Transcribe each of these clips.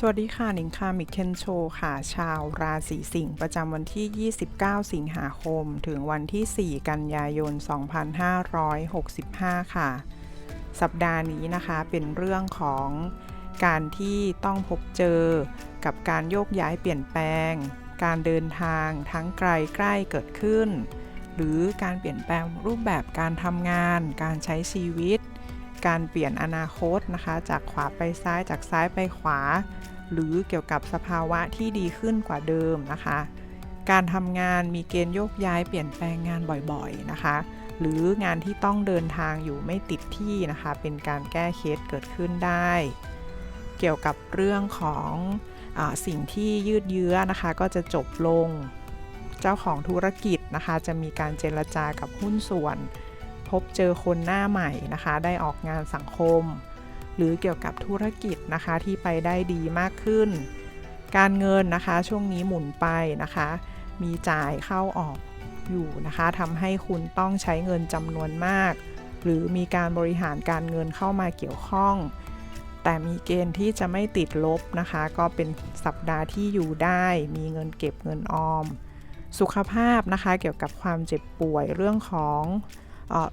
สวัสดีค่ะหนิงค่ะมิเคนโชค่ะ ชาวราศีสิงห์ประจำวันที่ 29 สิงหาคม ถึงวันที่ 4 กันยายน 2565 ค่ะ สัปดาห์นี้นะคะเป็นเรื่องของการที่ต้องพบเจอกับการโยกย้ายเปลี่ยนแปลง การเดินทางทั้งไกลใกล้เกิดขึ้น หรือการเปลี่ยนแปลงรูปแบบการทำงาน การใช้ชีวิต การเปลี่ยนอนาคตนะคะ จากขวาไปซ้ายจากซ้ายไปขวา หรือเกี่ยวกับสภาวะที่ดีขึ้นกว่าเดิมนะคะ การทำงานมีเกณฑ์โยกย้ายเปลี่ยนแปลงงานบ่อยๆนะคะ หรืองานที่ต้องเดินทางอยู่ไม่ติดที่นะคะ เป็นการแก้เคสเกิดขึ้นได้ เกี่ยวกับเรื่องของอสิ่งที่ยืดเยื้อนะคะ ก็จะจบลง เจ้าของธุรกิจนะคะ จะมีการเจรจากับหุ้นส่วน พบเจอคนหน้าใหม่นะคะ ได้ออกงานสังคม หรือเกี่ยวกับธุรกิจนะคะที่ไปได้ดีมากขึ้น การเงินนะคะช่วงนี้หมุนไปนะคะ มีจ่ายเข้าออกอยู่นะคะทำให้คุณต้องใช้เงินจำนวนมาก หรือมีการบริหารการเงินเข้ามาเกี่ยวข้อง แต่มีเกณฑ์ที่จะไม่ติดลบนะคะ ก็เป็นสัปดาห์ที่อยู่ได้ มีเงินเก็บเงินออม สุขภาพนะคะเกี่ยวกับความเจ็บป่วยเรื่องของ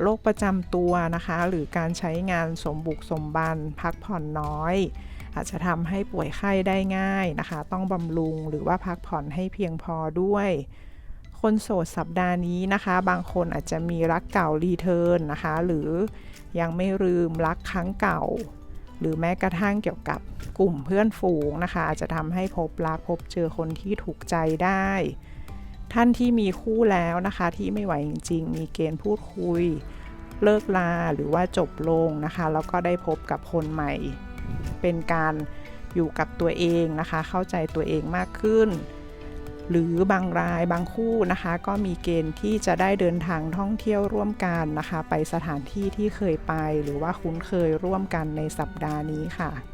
โรคประจำตัวนะคะ หรือการใช้งานสมบุกสมบัน พักผ่อนน้อย อาจจะทำให้ป่วยไข้ได้ง่ายนะคะ ต้องบำรุงหรือว่าพักผ่อนให้เพียงพอด้วย คนโสดสัปดาห์นี้นะคะ บางคนอาจจะมีรักเก่ารีเทิร์นนะคะ หรือยังไม่ลืมรักครั้งเก่า หรือแม้กระทั่งเกี่ยวกับกลุ่มเพื่อนฝูงนะคะ อาจจะทำให้พบรักพบเจอคนที่ถูกใจได้ ท่านที่มีคู่แล้วนะคะที่ไม่ไหวจริง ๆ มีเกณฑ์พูดคุย เลิกลาหรือว่าจบลงนะคะ แล้วก็ได้พบกับคนใหม่ เป็นการอยู่กับตัวเองนะคะ เข้าใจตัวเองมากขึ้น หรือบางรายบางคู่นะคะ ก็มีเกณฑ์ที่จะได้เดินทางท่องเที่ยวร่วมกันนะคะ ไปสถานที่ที่เคยไปหรือว่าคุ้นเคยร่วมกันในสัปดาห์นี้ค่ะ